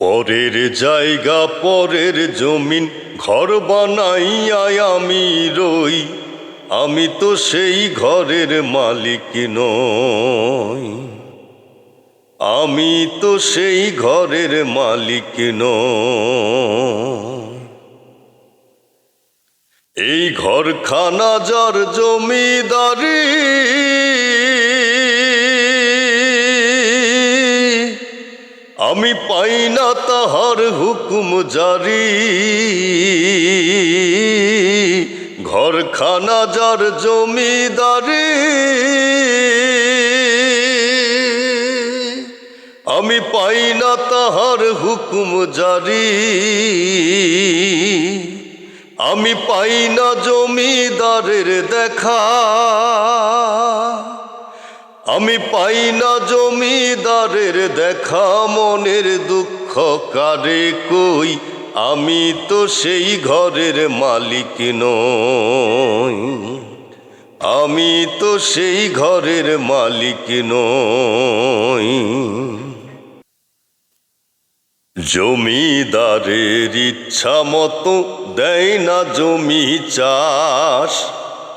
পরের জায়গা, পরের জমিন, ঘর বানাইয়া আমি রই। আমি তো সেই ঘরের মালিক নই। আমি তো সেই ঘরের মালিক নই। এই ঘরখানা যার জমিদারি আমি পাই না তাহার হুকুম জারি। ঘরখানা যার জমিদারি। আমি পাই না তাহার হুকুম জারি। আমি পাই না জমিদারের দেখা। আমি পাই না জমিদারের দেখা, মনের দুঃখ কারে কই? আমি তো সেই ঘরের মালিক নই। আমি তো সেই ঘরের মালিক নই। জমিদারের ইচ্ছা মতো দেয় না জমি চাষ।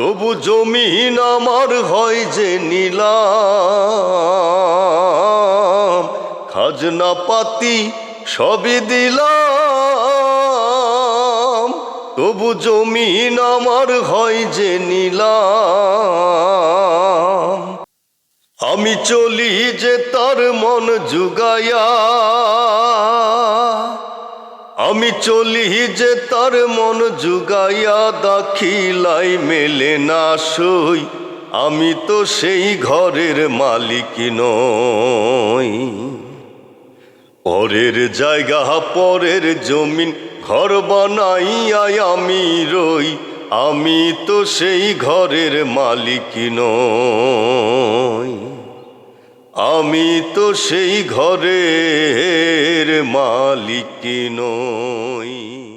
তবু জমিন আমার হয় যে নিলাম। খাজনা পাতি সবই দিলাম। তবু জমিন আমার হয় যে নিলাম। আমি চলি যে তার মন জুগায়া আমি চলি যে তার মন জুগাইয়া দাখিলাই মেলে না সই। আমি তো সেই ঘরের মালিক নই। পরের জায়গা, পরের জমিন, ঘর বানাইয়া আমি রই। আমি তো সেই ঘরের মালিক নই। আমি তো সেই ঘরের মালিক নই।